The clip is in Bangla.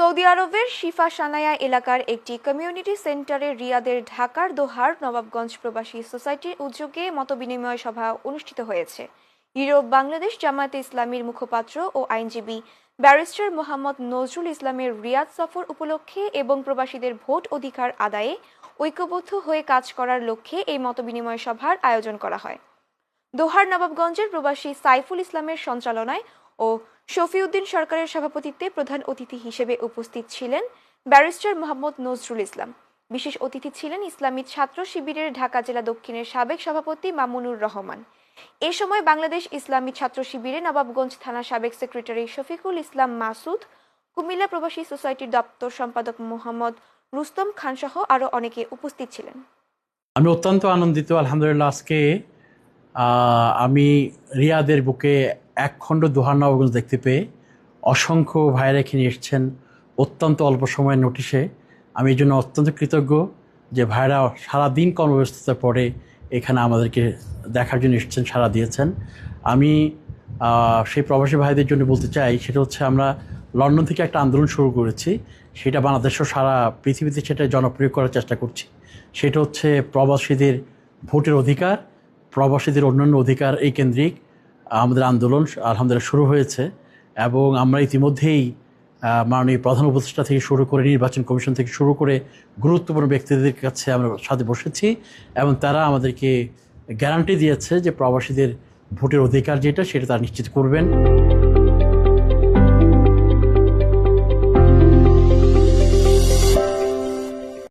সৌদি আরবের শিফা সানায়া এলাকার একটি কমিউনিটি সেন্টারে রিয়াদের ঢাকার দোহার নবাবগঞ্জ প্রবাসী সোসাইটির উদ্যোগে মতবিনিময় সভা অনুষ্ঠিত হয়েছে। ইউরোপ, বাংলাদেশ জামায়াতে ইসলামীর মুখপাত্র ও আইনজীবী ব্যারিস্টার মোহাম্মদ নজরুল ইসলামের রিয়াদ সফর উপলক্ষে এবং প্রবাসীদের ভোট অধিকার আদায়ে ঐক্যবদ্ধ হয়ে কাজ করার লক্ষ্যে এই মতবিনিময় সভার আয়োজন করা হয়। দোহার নবাবগঞ্জের প্রবাসী সাইফুল ইসলামের সঞ্চালনায় ও শফিউদ্দিন সরকারের সভাপতিত্বে প্রধান অতিথি হিসেবে উপস্থিত ছিলেন ব্যারিস্টার মোহাম্মদ নজরুল ইসলাম। বিশেষ অতিথি ছিলেন ইসলামী ছাত্র শিবিরের ঢাকা জেলা দক্ষিণের সাবেক সভাপতি মামুনুর রহমান। এ সময় বাংলাদেশ ইসলামী ছাত্র শিবিরে নবাবগঞ্জ থানা সাবেক সেক্রেটারি শফিকুল ইসলাম মাসুদ, কুমিল্লা প্রবাসী সোসাইটির দপ্তর সম্পাদক মোহাম্মদ রুস্তম খান সহ আরও অনেকে উপস্থিত ছিলেন। আমি অত্যন্ত আনন্দিত, আলহামদুলিল্লাহ, আজকে আমি রিয়াদের বুকে এক খণ্ড দোহার নবগঞ্জ দেখতে পেয়ে অসংখ্য ভাইয়েরা এখানে এসছেন। অত্যন্ত অল্প সময়ের নোটিশে। আমি এই জন্য অত্যন্ত কৃতজ্ঞ যে ভাইরা সারাদিন কর্মব্যস্ততার পরে এখানে আমাদেরকে দেখার জন্য এসেছেন সারা দিয়েছেন। আমি সেই প্রবাসী ভাইদের জন্য বলতে চাই, সেটা হচ্ছে আমরা লন্ডন থেকে একটা আন্দোলন শুরু করেছি। সেটা বাংলাদেশও সারা পৃথিবীতে সেটা জনপ্রিয় করার চেষ্টা করছি। সেটা হচ্ছে প্রবাসীদের ভোটের অধিকার, প্রবাসীদের অন্যান্য অধিকার এই কেন্দ্রিক আমাদের আন্দোলন আলহামদুলিল্লাহ শুরু হয়েছে এবং আমরা ইতিমধ্যেই মাননীয় প্রধান উপদেষ্টা থেকে শুরু করে নির্বাচন কমিশন থেকে শুরু করে গুরুত্বপূর্ণ ব্যক্তিদের কাছে আমরা সাথে বসেছি এবং তারা আমাদেরকে গ্যারান্টি দিয়েছে যে প্রবাসীদের ভোটের অধিকার যেটা সেটা তারা নিশ্চিত করবেন।